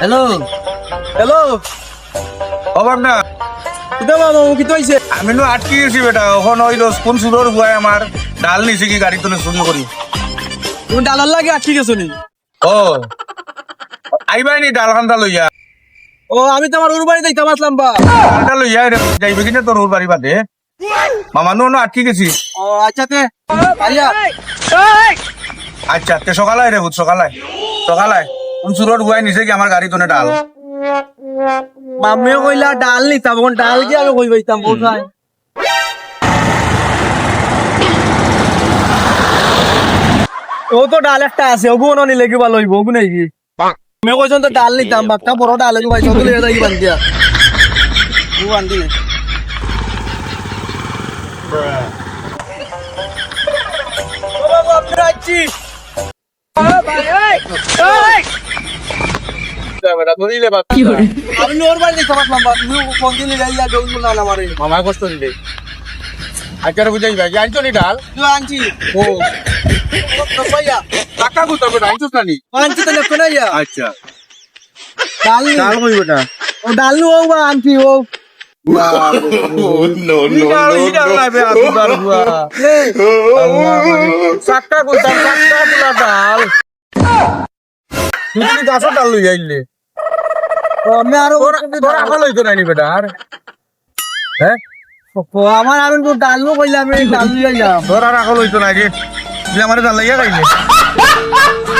Hello hello খবর না? বাবা ও কিতা হইছে আমি নো আটকে গেছি বেটা ওখন হইল কোন সুরর বুয়াই আমার ডাল নিছি কি গাড়ি তুলে চুরি করি তুমি ডালার লাগে আটকে গেছো নি? ও আইবাই নি ডাল খান্তা লইয়া ও আমি তো আমার ওর বাড়ি দেখতে আসলাম বা। ডালটা লইয়া যাইবে কিনা তোর ওর বাড়ি বাদে। মামা নো আটকে গেছি। ও আচ্ছা তে আচ্ছা তে সকালে রে ভূত সকালে সকালে কোন সুরর বুয়াই নিছে কি আমার গাড়ি তুলে ডাল? মাম্মিও কইলা, ডাল নিতাম এখন ডাল কি আমি কই পাইতাম কোথায় ও তো ডাল একটা আছে ওগু ন নিলে কি ভালো হইব ওগু নাকি? আমি কইছন তো ডাল নিতাম বাক্কা বড় ডাল পাইছো তো লিয়ে যাই বান্ধিয়া ও বান্ধি নে ও বাবা আপনারা আছি আমি ওর বাড়ি দেখতে পারলাম বা তুমি কোন দিন যাইয়া দৌড় না আমারে মামা কষ্ট দিলে আচ্ছা রে বুঝাইবা কি আনছো নি ডাল? তুই আনছি। ও। ভাইয়া। টাকা কত বেটা আনছোস না নি আনছি তো না আচ্ছা। ডাল ডাল কই বেটা ও ডাল ও বা আনছি ও। ডাল। চারটা গুলা তুই গাছের লই আইলে। আমি আরও তোর আখা লইতো নাইনি বেটা আর? হ্যাঁ? আমার আমি তো ডাল কইলাম আমি ডাল লইয়া যাম। তোর আর আখা লইতো নাই আমার ডাল লাইয়া খাইলে।